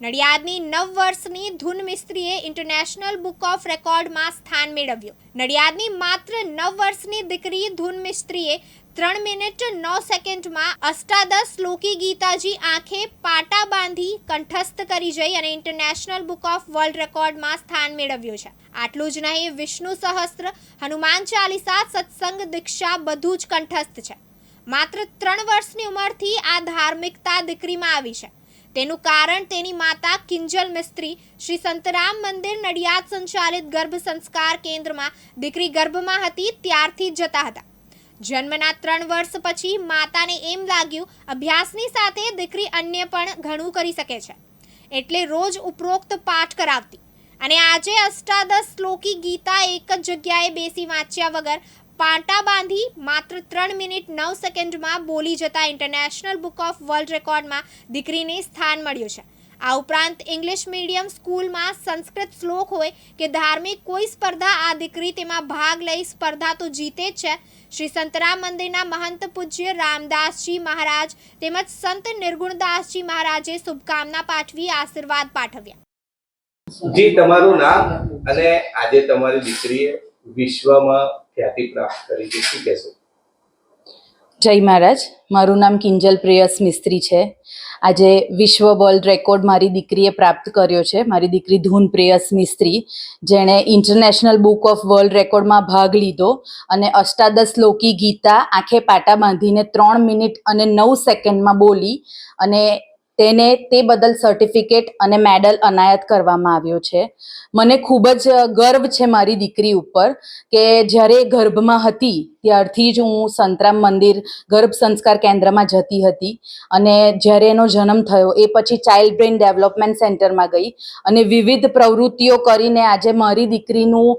નડિયાદની નવ વર્ષની ધૂન મિસ્ત્રીએ ઇન્ટરનેશનલ બુક ઓફ રેકોર્ડમાં સ્થાન મેળવ્યું. નડિયાદની માત્ર નવ વર્ષની દીકરી ધૂન મિસ્ત્રીએ ત્રણ મિનિટ નવ સેકન્ડમાં અષ્ટાદશ લોકી ગીતાજી આંખે પાટા બાંધી કંઠસ્થ કરી જઈ અને ઇન્ટરનેશનલ બુક ઓફ વર્લ્ડ રેકોર્ડમાં સ્થાન મેળવ્યું છે. આટલું જ નહીં, વિષ્ણુ સહસ્ત્ર, હનુમાન ચાલીસા, સત્સંગ, દીક્ષા બધું જ કંઠસ્થ છે. માત્ર ત્રણ વર્ષની ઉંમરથી આ ધાર્મિકતા દીકરીમાં આવી છે. તેનું કારણ તેની માતા કિંજલ મિસ્ત્રી. શ્રી સંતરામ મંદિર નડિયાદ સંચાલિત ગર્ભ સંસ્કાર કેન્દ્રમાં દીકરી ગર્ભમાં હતી, ત્યારથી જતા હતા. જન્મના ત્રણ વર્ષ પછી માતાને એમ લાગ્યું, અભ્યાસની સાથે દીકરી અન્ય પણ ઘણું કરી શકે છે. એટલે રોજ ઉપરોક્ત પાઠ કરાવતી. અને આજે અષ્ટાદશ શ્લોકી ગીતા એક જ જગ્યાએ બેસી વાંચ્યા વગર પાટા બાંધી માત્ર ત્રણ મિનિટ નવ સેકન્ડમાં બોલી જતા ઇન્ટરનેશનલ બુક ઓફ વર્લ્ડ રેકોર્ડમાં દીકરીને સ્થાન મળ્યું છે. આ ઉપરાંત ઇંગ્લિશ મીડિયમ સ્કૂલમાં સંસ્કૃત શ્લોક હોય કે ધાર્મિક કોઈ સ્પર્ધા, આ દીકરી તેમાં ભાગ લઈ સ્પર્ધા તો જીતે જ છે. શ્રી સંતરામ મંદિરના મહંત પૂજ્ય રામદાસજી મહારાજ તેમજ સંત નિર્ગુણદાસજી મહારાજે શુભકામના પાઠવી, આશીર્વાદ પાઠવ્યા. જી, તમારું નામ અને આજે તમારી દીકરીએ વિશ્વમાં ખ્યાતિ પ્રાપ્ત કરી છે શું કહેશો? જય મહારાજ, મારું નામ કિંજલ પ્રેયસ મિસ્ત્રી છે. આજે વિશ્વ વર્લ્ડ રેકોર્ડ મારી દીકરીએ પ્રાપ્ત કર્યો છે. મારી દીકરી ધૂન પ્રેયસ મિસ્ત્રી, જેણે ઇન્ટરનેશનલ બુક ઓફ વર્લ્ડ રેકોર્ડમાં ભાગ લીધો અને અષ્ટાદશ લોકી ગીતા આંખે પાટા બાંધીને ત્રણ મિનિટ અને નવ સેકન્ડમાં બોલી અને તેને તે બદલ સર્ટિફિકેટ અને મેડલ અનાયત કરવામાં આવ્યો છે. મને ખૂબ જ ગર્વ છે મારી દીકરી ઉપર કે જ્યારે ગર્ભમાં હતી ત્યારથી જ હું સંતરામ મંદિર ગર્ભ સંસ્કાર કેન્દ્રમાં જતી હતી. અને જ્યારે એનો જન્મ થયો, એ પછી ચાઇલ્ડ બ્રેઇન ડેવલપમેન્ટ સેન્ટરમાં ગઈ. અને વિવિધ પ્રવૃત્તિઓ કરીને આજે મારી દીકરીનું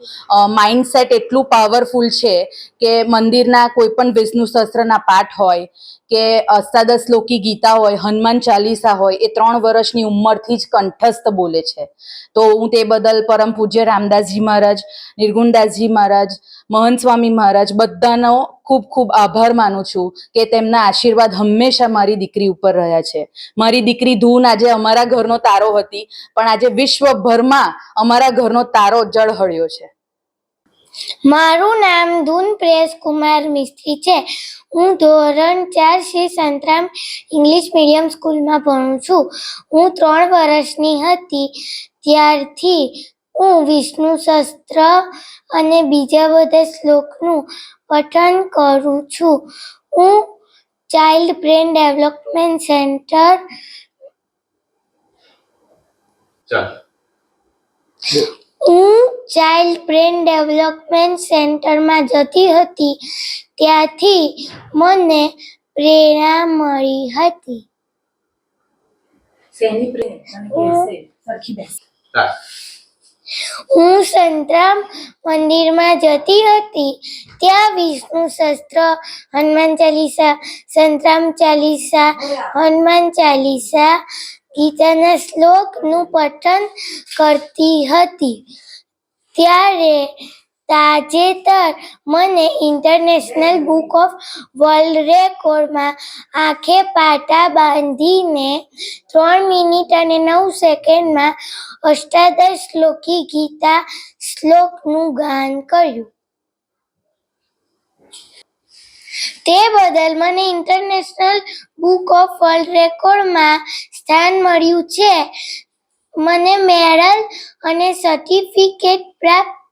માઇન્ડસેટ એટલું પાવરફુલ છે કે મંદિરના કોઈપણ વિષ્ણુ સહસ્ત્રના પાઠ હોય, કે અષ્ટાદશ લોકી ગીતા હોય, હનુમાન ચાલીસા હોય, એ ત્રણ વર્ષની ઉંમરથી જ કંઠસ્થ બોલે છે. તો હું તે બદલ પરમ પૂજ્ય રામદાસજી મહારાજ, નિર્ગુણદાસજી મહારાજ, મહંત સ્વામી મહારાજ બધાનો ખૂબ ખૂબ આભાર માનું છું કે તેમના આશીર્વાદ હંમેશા મારી દીકરી ઉપર રહ્યા છે. મારી દીકરી ધૂન આજે અમારા ઘરનો તારો હતી, પણ આજે વિશ્વભરમાં અમારા ઘરનો તારો જળહળ્યો છે. મારું નામ ધૂન પ્રેસ કુમાર મિસ્ત્રી છે. હું ધોરણ ચાર શ્રી સંતરામ ઇંગ્લિશ મીડિયમ સ્કૂલમાં ભણું છું. હું ત્રણ વર્ષની હતી. ત્યારથી હું વિષ્ણુ શસ્ત્ર અને બીજા બધા શ્લોકનું પઠન કરું છું. હું ચાઇલ્ડ બ્રેન ડેવલપમેન્ટ સેન્ટર હું ચાઇલ્ડ બ્રેન ડેવલપમેન્ટ સેન્ટરમાં જતી હતી. ત્યાંથી મને પ્રેરણા મળી હતી. હું સંતરામ મંદિરમાં જતી હતી. ત્યાં વિષ્ણુ શસ્ત્ર, હનુમાન ચાલીસા, સંતરામ ચાલીસા, હનુમાન ચાલીસા ગીતાના શ્લોકનું પઠન કરતી હતી. ત્યારે તાજેતર મને ઇન્ટરનેશનલ બુક ઓફ વર્લ્ડ રેકોર્ડમાં આંખે પાટા બાંધીને ત્રણ મિનિટ અને નવ સેકન્ડમાં અષ્ટાદશ શ્લોકી ગીતા શ્લોકનું ગાન કર્યું. તે બદલ મને ઇન્ટરનેશનલ બુક ઓફ વર્લ્ડ રેકોર્ડમાં સ્થાન મળ્યું છે. મને મેડલ અને સર્ટિફિકેટ પ્રાપ્ત